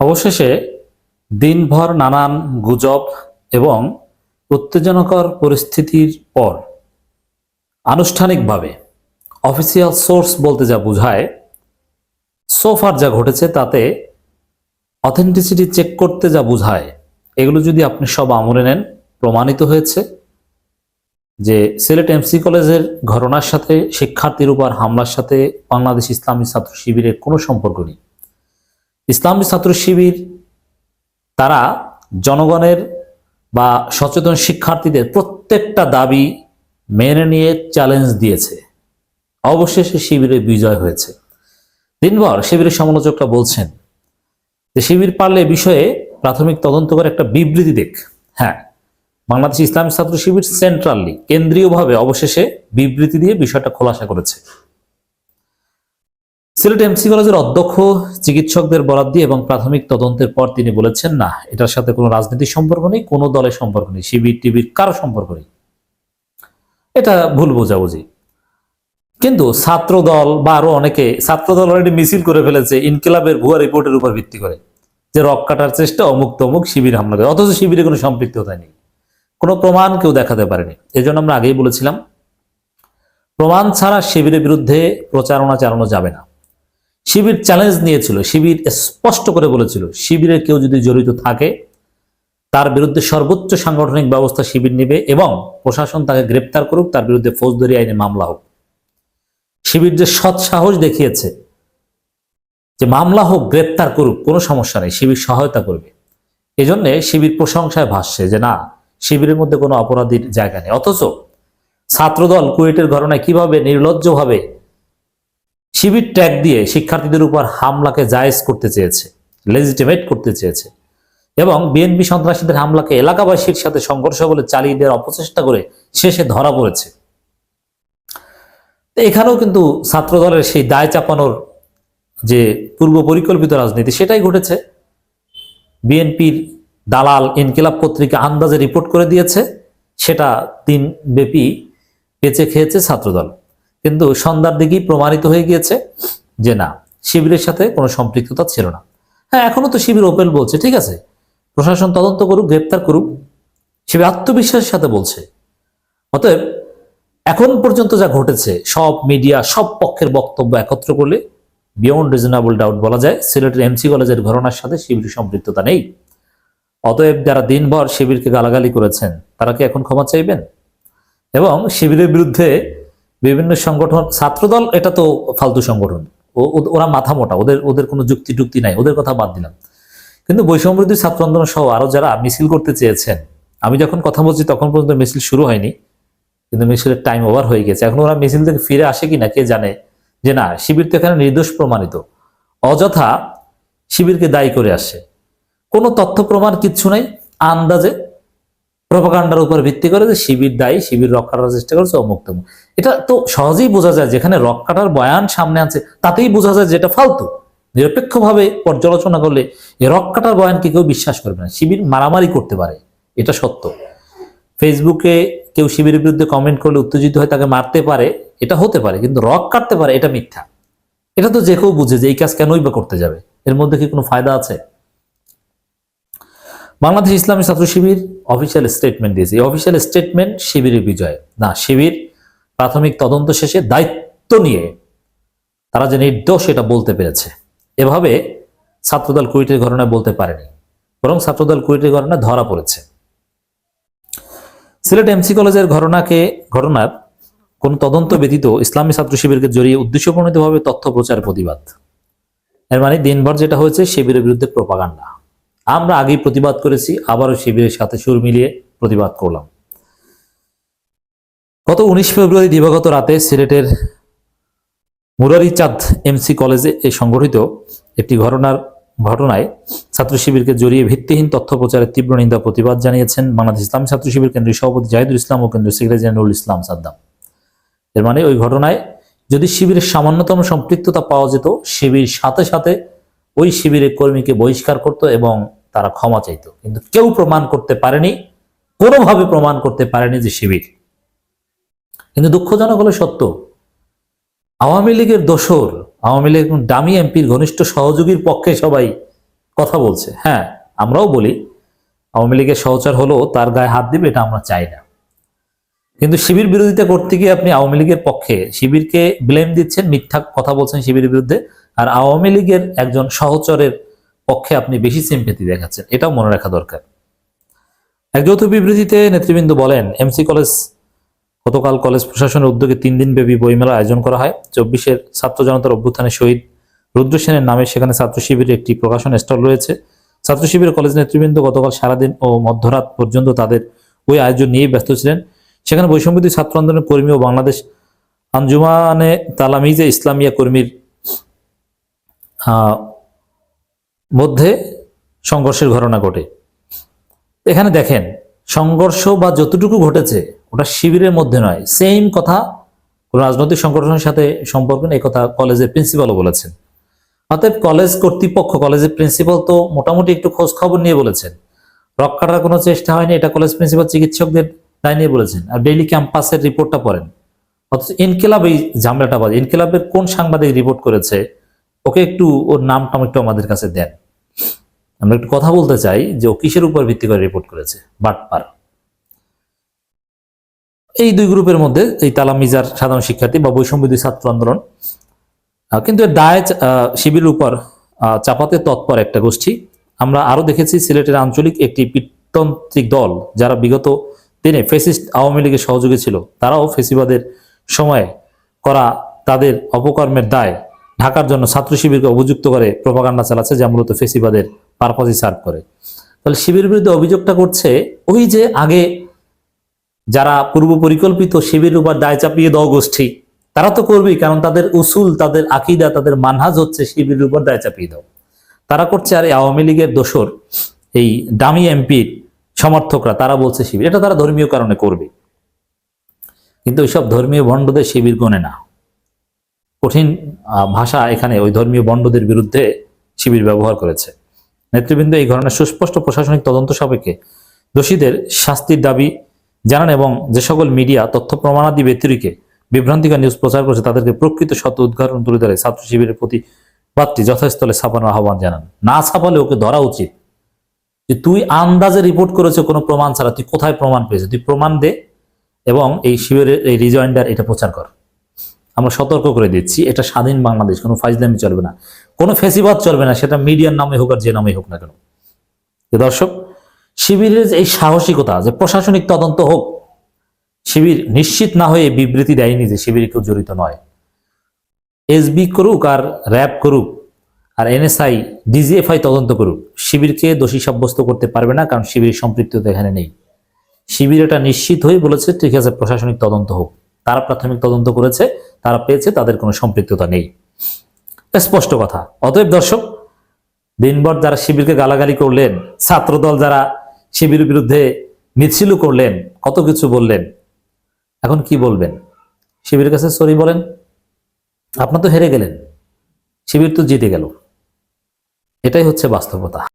অবশেষে দিনভর নানান গুজব এবং উত্তেজনাকর পরিস্থিতির পর আনুষ্ঠানিকভাবে অফিসিয়াল সোর্স বলতে যা বোঝায় সোফার যা ঘটেছে তাতে অথেন্টিসিটি চেক করতে যা বোঝায়, এগুলো যদি আপনি সব আমলে নেন, প্রমাণিত হয়েছে যে সিলেট এমসি কলেজের ঘটনার সাথে, শিক্ষার্থীর উপর হামলার সাথে বাংলাদেশ ইসলামী ছাত্র শিবিরের কোনো সম্পর্ক নেই। ইসলামী ছাত্র শিবির, তারা জনগণের বা সচেতন শিক্ষার্থীদের প্রত্যেকটা দাবি মেনে নিয়ে চ্যালেঞ্জ দিয়েছে। অবশেষে শিবিরে বিজয় হয়েছে। দিনভর শিবিরের সমালোচকরা বলছেন যে শিবির পারলে বিষয়ে প্রাথমিক তদন্ত করে একটা বিবৃতি দেখ হ্যাঁ বাংলাদেশ ইসলামী ছাত্র শিবির সেন্ট্রালি কেন্দ্রীয়ভাবে অবশেষে বিবৃতি দিয়ে বিষয়টা খোলাসা করেছে। সিলেট এমসি কলেজের অধ্যক্ষ, চিকিৎসকদের বরাদ দিয়ে এবং প্রাথমিক তদন্তের পর তিনি বলেছেন, না, এটার সাথে কোনো রাজনীতির সম্পর্ক নেই, কোনো দলের সম্পর্ক নেই শিবির টিবির কারও সম্পর্ক নেই। এটা ভুল বোঝাবুঝি। কিন্তু ছাত্র দল বা আরও অনেকে ছাত্র দল অলরেডি মিছিল করে ফেলেছে, ইনকিলাবের ভুয়া রিপোর্টের উপর ভিত্তি করে, যে রক কাটার চেষ্টা অমুক তমুক শিবির হামলা করে, অথচ শিবিরে কোনো সম্পৃক্ততা নেই, কোনো প্রমাণ কেউ দেখাতে পারেনি। এই জন্য আমরা আগেই বলেছিলাম, প্রমাণ ছাড়া শিবিরের বিরুদ্ধে প্রচারণা চালানো যাবে না। শিবির চ্যালেঞ্জ নিয়েছিল, শিবির স্পষ্ট করে বলেছিল, শিবিরে কেউ যদি জড়িত থাকে, তার বিরুদ্ধে সর্বোচ্চ সাংগঠনিক ব্যবস্থা শিবির নেবে এবং প্রশাসন তাকে গ্রেপ্তার করুক, তার বিরুদ্ধে ফৌজদারি আইনে মামলা হোক। শিবির যে সৎ সাহস দেখিয়েছে, যে মামলা হোক, গ্রেপ্তার করুক, কোনো সমস্যা নেই, শিবির সহায়তা করবে। এজন্যে শিবির প্রশংসায় ভাসছে যে না, শিবিরের মধ্যে কোনো অপরাধীর জায়গা নেই। অথচ ছাত্রদল কুয়েটের ঘটনায় কীভাবে নির্লজ্জভাবে শিবির ট্যাগ দিয়ে শিক্ষার্থীদের উপর হামলাকে জায়েজ করতে চেয়েছে লেজিটিমেট করতে চেয়েছে এবং বিএনপি সন্ত্রাসীদের হামলাকে এলাকাবাসীর সাথে সংঘর্ষ বলে চালিয়ে দেওয়ার অপচেষ্টা করে শেষে ধরা পড়েছে। এখানেও কিন্তু ছাত্রদলের সেই দায় চাপানোর যে পূর্ব পরিকল্পিত রাজনীতি, সেটাই ঘটেছে। বিএনপির দালাল ইনকিলাব পত্রিকা আন্দাজে রিপোর্ট করে দিয়েছে, সেটা দিনব্যাপী বেঁচে খেয়েছে ছাত্রদল। কিন্তু সন্ধ্যার দিকেই প্রমাণিত হয়ে গিয়েছে যে না, শিবিরের সাথে কোনো সম্পৃক্ততা ছিল না। হ্যাঁ এখনও তো শিবির ওপেন বলছে, ঠিক আছে? প্রশাসন তদন্ত করুক, গ্রেপ্তার করুক, শিবির আত্মবিশ্বাসের সাথে বলছে। অতএব এখন পর্যন্ত যা ঘটেছে, সব মিডিয়া সব পক্ষের বক্তব্য একত্র করলে বিয়ন্ড রিজনেবল ডাউট বলা যায়, সিলেটের এমসি কলেজের ঘটনার সাথে শিবির সম্পৃক্ততা নেই। অতএব যারা দিনভর শিবিরকে গালাগালি করেছেন, তারা কি এখন ক্ষমা চাইবেন? এবং শিবিরের বিরুদ্ধে বিভিন্ন সংগঠন, ছাত্রদল, এটা তো ফালতু সংগঠন। ওরা মাথা মোটা, ওদের ওদের কোনো যুক্তি টুক্তি নাই, ওদের কথা বাদ দিলাম। কিন্তু বৈষম্যবিরোধী ছাত্র আন্দোলন সহ আরও যারা মিছিল করতে চেয়েছেন, আমি যখন কথা বলছি তখন পর্যন্ত মিছিল শুরু হয়নি, কিন্তু মিছিলের টাইম ওভার হয়ে গেছে। এখন ওরা মিছিল থেকে ফিরে আসে কিনা কে জানে? যে না, শিবির তো এখানে নির্দোষ প্রমাণিত। অযথা শিবিরকে দায়ী করে আসে। কোনো তথ্য প্রমাণ কিচ্ছু নাই, আন্দাজে প্রপাকাণ্ডার উপর ভিত্তি করে যে শিবির দায়ী, শিবির রক কাটার চেষ্টা করছে অমুক তমুক। এটা তো সহজেই বোঝা যায়, যেখানে রক কাটার বয়ান সামনে আছে, তাতেই বোঝা যায় যেটা ফালতু। নিরপেক্ষভাবে পর্যালোচনা করলে এই রক কাটার বয়ানকে কেউ বিশ্বাস করবে না, শিবির মারামারি করতে পারে, এটা সত্য। ফেসবুকে কেউ শিবিরের বিরুদ্ধে কমেন্ট করলে উত্তেজিত হয়ে তাকে মারতে পারে, এটা হতে পারে, কিন্তু রক কাটতে পারে, এটা মিথ্যা। এটা তো যে কেউ বুঝে যে এই কাজ কেনই বা করতে যাবে, এর মধ্যে কি কোনো ফায়দা আছে? বাংলাদেশ ইসলামী ছাত্র শিবির অফিসিয়াল স্টেটমেন্ট দিয়েছে। এই অফিসিয়াল স্টেটমেন্ট শিবিরের বিজয়। না, শিবির প্রাথমিক তদন্ত শেষে দায়িত্ব নিয়ে তারা যে নির্দোষ এটা বলতে পেরেছে। এভাবে ছাত্রদল কুয়েটের ঘটনায় বলতে পারেনি, বরং ছাত্রদল কুয়েটের ঘটনায় ধরা পড়েছে। সিলেট এমসি কলেজের ঘটনাকে, ঘটনার কোন তদন্ত ব্যতীত ইসলামী ছাত্র শিবিরকে জড়িয়ে উদ্দেশ্যপ্রণীতভাবে তথ্য প্রচার প্রতিবাদ। এর মানে দিনভর যেটা হয়েছে, শিবিরের বিরুদ্ধে প্রপাগান্ডা আমরা আগেই প্রতিবাদ করেছি, আবারও শিবিরের সাথে সুর মিলিয়ে প্রতিবাদ করলাম। গত উনিশ ফেব্রুয়ারি দিবাগত রাতে সিলেটের মুরারি চাঁদ এমসি কলেজে এ সংগঠিত একটি ঘটনার ঘটনায় ছাত্র শিবিরকে জড়িয়ে ভিত্তিহীন তথ্য প্রচারের তীব্র নিন্দা প্রতিবাদ জানিয়েছেন বাংলাদেশ ইসলাম ছাত্র শিবির কেন্দ্রীয় সভাপতি জাহিদুল ইসলাম ও কেন্দ্রীয় সেক্রেটারি জেনারেল ইসলাম সাদ্দাম। এর মানে ওই ঘটনায় যদি শিবিরের সামান্যতম সম্পৃক্ততা পাওয়া যেত, শিবির সাথে সাথে ওই শিবিরের কর্মীকে বহিষ্কার করত এবং তারা ক্ষমা চাইত। কিন্তু কেউ প্রমাণ করতে পারেনি, কোনোভাবে প্রমাণ করতে পারেনি যে শিবির। কিন্তু দুঃখজনক হলো সত্য, আওয়ামী লীগের দোসর, আওয়ামী লীগ ডামি এমপির ঘনিষ্ঠ সহযোগীর পক্ষে সবাই কথা বলছে। হ্যাঁ আমরাও বলি, আওয়ামী লীগের সহচার হলো তার গায়ে হাত দিবে এটা আমরা চাই না। কিন্তু শিবির বিরোধিতা করতে গিয়ে আপনি আওয়ামী লীগের পক্ষে শিবিরকে ব্লেম দিচ্ছেন, মিথ্যা কথা বলছেন শিবিরের বিরুদ্ধে, আর আওয়ামী লীগের একজন সহচরের পক্ষে আপনি বেশি সিম্পেথি দেখাচ্ছেন, এটাও মনে রাখা দরকার। এক যৌথ বিবৃতিতে নেতৃবৃন্দ বলেন এমসি কলেজ গতকাল কলেজ প্রশাসনের উদ্যোগে তিন দিন ব্যাপী বইমেলা আয়োজন করা হয়। চব্বিশের ছাত্র জনতার অভ্যুত্থানে শহীদ রুদ্র সেনের নামে সেখানে ছাত্র শিবিরের একটি প্রকাশন স্টল রয়েছে। ছাত্র শিবির কলেজ নেতৃবৃন্দ গতকাল সারাদিন ও মধ্যরাত পর্যন্ত তাদের ওই আয়োজন নিয়ে ব্যস্ত ছিলেন। সেখানে বৈষম্যবিধি ছাত্র আন্দোলনের কর্মী ও বাংলাদেশ আঞ্জুমানে তালামিজে ইসলামিয়া কর্মীর মধ্যে সংঘর্ষের ঘটনা ঘটে। এখানে দেখেন, সংঘর্ষ বা যতটুকু ঘটেছে, ওটা শিবিরের মধ্যে নয়। সেম কথা রাজনৈতিক সংগঠনের সাথে সম্পর্ক নেই কথা কলেজের প্রিন্সিপালও বলেছেন। অতএব কলেজ কর্তৃপক্ষ, কলেজের প্রিন্সিপাল তো মোটামুটি একটু খোঁজ খবর নিয়ে বলেছেন। রক কাটার কোনো চেষ্টা হয়নি, এটা কলেজ প্রিন্সিপাল চিকিৎসকদের দায় নিয়ে বলেছেন। আর ডেইলি ক্যাম্পাসের রিপোর্টটা পড়েন। অথচ ইনকিলাব এই ঝামেলাটা বাজে। ইনকিলাবের কোন সাংবাদিক রিপোর্ট করেছে ওকে একটু ওর নামটা একটু আমাদের কাছে দেন। আমরা একটু কথা বলতে চাই যে ও কিসের উপর ভিত্তি করে রিপোর্ট করেছে? বাটপার। এই দুই গ্রুপের মধ্যে এই তালামিজার সাধারণ শিক্ষার্থী বা বৈষম্যবিধি ছাত্র আন্দোলন কিন্তু আহ, শিবিরের উপর চাপাতে তৎপর একটা গোষ্ঠী। আমরা আরও দেখেছি সিলেটের আঞ্চলিক একটি পিটতান্ত্রিক দল যারা বিগত দিনে ফেসিস্ট আওয়ামী লীগের সহযোগী ছিল। তারাও ফেসিবাদের সময়ে করা তাদের অপকর্মের দায়। ঢাকার জন্য ছাত্র শিবিরকে অভিযুক্ত করে প্রপাগান্ডা চালাচ্ছে, যা মূলত ফেসিবাদের পারপাসই সার্ভ করে। তাহলে শিবিরের বিরুদ্ধে অভিযোগটা করছে, ওই যে আগে যারা পূর্ব পরিকল্পিত শিবির উপর দায় চাপিয়ে দেওয়া গোষ্ঠী, তারা তো করবেই, কারণ তাদের উসুল, তাদের আকিদা, তাদের মানহাজ হচ্ছে শিবিরের উপর দায় চাপিয়ে দাও তারা করছে, আর আওয়ামী লীগের দোসর এই দামি এমপির সমর্থকরা, তারা বলছে শিবির, এটা তারা ধর্মীয় কারণে করবে। কিন্তু ওইসব ধর্মীয় ভণ্ডদের শিবির গণে না। কঠিন ভাষা এখানে ওই ধর্মীয় বন্ডদের বিরুদ্ধে শিবির ব্যবহার করেছে। নেতৃবৃন্দ এই ঘটনার সুস্পষ্ট প্রশাসনিক তদন্ত সাপেক্ষে দোষীদের শাস্তির দাবি জানান এবং যে সকল মিডিয়া তথ্য প্রমাণাদি ব্যতিরিকে বিভ্রান্তিকর নিউজ প্রচার করেছে, তাদেরকে প্রকৃত সত্য উদ্ঘাটন তুলে ধরে ছাত্র শিবিরের প্রতি বার্তি যথাস্থলে ছাপানোর আহ্বান জানান। না ছাপালে ওকে ধরা উচিত। যে তুই আন্দাজে রিপোর্ট করেছে, কোনো প্রমাণ ছাড়া। তুই কোথায় প্রমাণ পেয়েছে? তুই প্রমাণ দে এবং এই শিবিরের এই রিজয়েন্ডার এটা প্রচার কর। আমরা সতর্ক করে দিচ্ছি, এটা স্বাধীন বাংলাদেশ, কোনো ফাইজলামি চলবে না। কোনো ফেসিবাদ চলবে না, সেটা মিডিয়ার নামে হোক আর যে নামে হোক না কেন। দর্শক, শিবিরের এই সাহসিকতা, যে প্রশাসনিক তদন্ত হোক, শিবির নিশ্চিত না হয়ে বিবৃতি দেয়নি যে শিবির কেউ জড়িত নয়। এসবি করুক আর র্যাব করুক, আর এনএসআই, ডিজিএফআই তদন্ত করুক, শিবিরকে দোষী সাব্যস্ত করতে পারবে না, কারণ শিবির সম্পৃক্ততা এখানে নেই। শিবির এটা নিশ্চিত হয়ে বলেছে, ঠিক আছে, প্রশাসনিক তদন্ত হোক। তারা প্রাথমিক তদন্ত করেছে তারা পেয়েছে, তাদের কোনো সম্পৃক্ততা নেই। স্পষ্ট কথা। অতএব দর্শক, দিনভর যারা শিবিরকে গালাগালি করলেন, ছাত্রদল যারা শিবিরের বিরুদ্ধে মিছিল করলেন, কত কিছু বললেন, এখন কি বলবেন? শিবিরের কাছে সরি বলেন? আপনার তো হেরে গেলেন। শিবির তো জিতে গেল। এটাই হচ্ছে বাস্তবতা।